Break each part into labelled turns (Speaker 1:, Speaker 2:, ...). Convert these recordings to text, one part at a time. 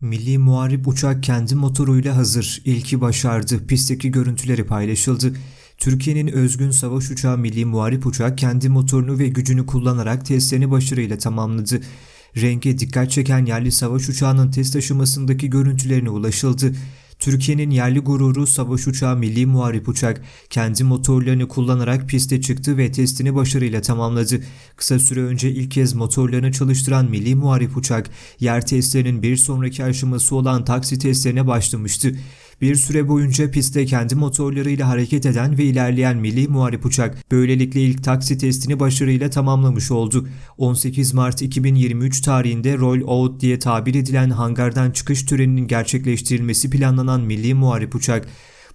Speaker 1: Milli Muharip uçak kendi motoruyla hazır. İlki başardı. Pistteki görüntüleri paylaşıldı. Türkiye'nin özgün savaş uçağı Milli Muharip uçak kendi motorunu ve gücünü kullanarak testlerini başarıyla tamamladı. Renge dikkat çeken yerli savaş uçağının test aşamasındaki görüntülerine ulaşıldı. Türkiye'nin yerli gururu savaş uçağı Milli Muharip uçak kendi motorlarını kullanarak piste çıktı ve testini başarıyla tamamladı. Kısa süre önce ilk kez motorlarını çalıştıran Milli Muharip uçak yer testlerinin bir sonraki aşaması olan taksi testlerine başlamıştı. Bir süre boyunca pistte kendi motorlarıyla hareket eden ve ilerleyen Milli Muharip uçak böylelikle ilk taksi testini başarıyla tamamlamış oldu. 18 Mart 2023 tarihinde roll out diye tabir edilen hangardan çıkış töreninin gerçekleştirilmesi planlanan Milli Muharip uçak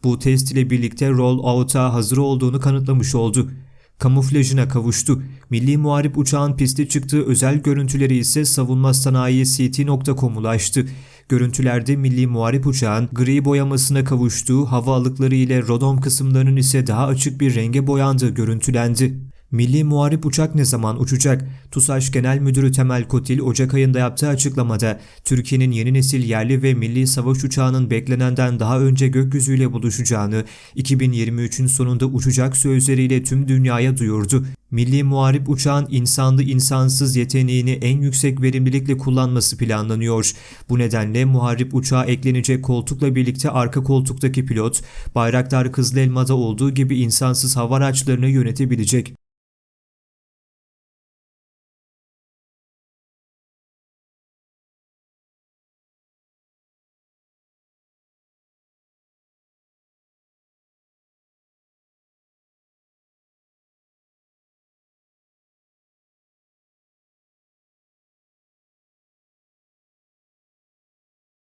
Speaker 1: bu test ile birlikte roll out'a hazır olduğunu kanıtlamış oldu. Kamuflajına kavuştu. Milli Muharip uçağın piste çıktığı özel görüntüleri ise savunma sanayi CT.com ulaştı. Görüntülerde Milli Muharip uçağın gri boyamasına kavuştuğu, hava alıkları ile rodom kısımlarının ise daha açık bir renge boyandığı görüntülendi. Milli Muharip uçak ne zaman uçacak? TUSAŞ Genel Müdürü Temel Kotil Ocak ayında yaptığı açıklamada Türkiye'nin yeni nesil yerli ve milli savaş uçağının beklenenden daha önce gökyüzüyle buluşacağını, 2023'ün sonunda uçacak sözleriyle tüm dünyaya duyurdu. Milli Muharip uçağın insanlı insansız yeteneğini en yüksek verimlilikle kullanması planlanıyor. Bu nedenle muharip uçağa eklenecek koltukla birlikte arka koltuktaki pilot, Bayraktar Kızılelma'da olduğu gibi insansız hava araçlarını yönetebilecek.